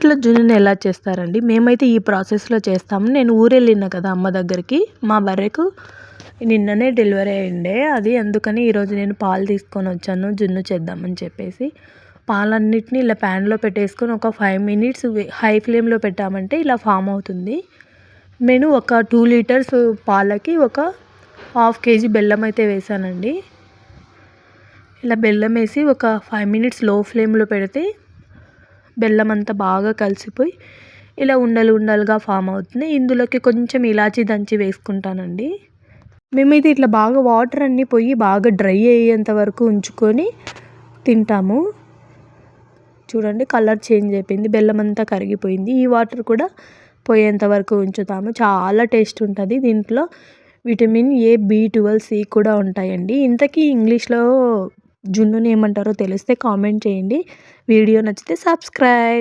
ఇంట్లో జున్నుని ఎలా చేస్తారండి? మేమైతే ఈ ప్రాసెస్లో చేస్తాము. నేను ఊరెళ్ళిన కదా అమ్మ దగ్గరికి. మా బర్రెకు నిన్ననే డెలివరీ అయ్యిండే. అది అందుకని ఈరోజు నేను పాలు తీసుకొని వచ్చాను. జున్ను చేద్దామని చెప్పేసి. పాలన్నిటిని ఇలా ప్యాన్లో పెట్టేసుకొని ఒక ఫైవ్ మినిట్స్ హై ఫ్లేమ్లో పెట్టామంటే ఇలా ఫామ్ అవుతుంది. నేను ఒక టూ లీటర్స్ పాలకి ఒక హాఫ్ కేజీ బెల్లం అయితే వేసానండి. ఇలా బెల్లం వేసి ఒక ఫైవ్ మినిట్స్లో ఫ్లేమ్లో పెడితే బెల్లం అంతా బాగా కలిసిపోయి ఇలా ఉండలు ఉండలుగా ఫామ్ అవుతుంది. ఇందులోకి కొంచెం ఇలాచీ దంచి వేసుకుంటానండి. మేమైతే ఇట్లా బాగా వాటర్ అన్నీ పోయి బాగా డ్రై అయ్యేంత వరకు ఉంచుకొని తింటాము. చూడండి కలర్ చేంజ్ అయిపోయింది బెల్లం అంతా కరిగిపోయింది. ఈ వాటర్ కూడా పోయేంత వరకు ఉంచుతాము. చాలా టేస్ట్ ఉంటుంది. దీంట్లో vitamin A B twelve C కూడా ఉంటాయండి. ఇంతకీ ఇంగ్లీష్లో జున్నుని ఏమంటారో తెలిస్తే కామెంట్ చేయండి. వీడియో నచ్చితే సబ్స్క్రైబ్.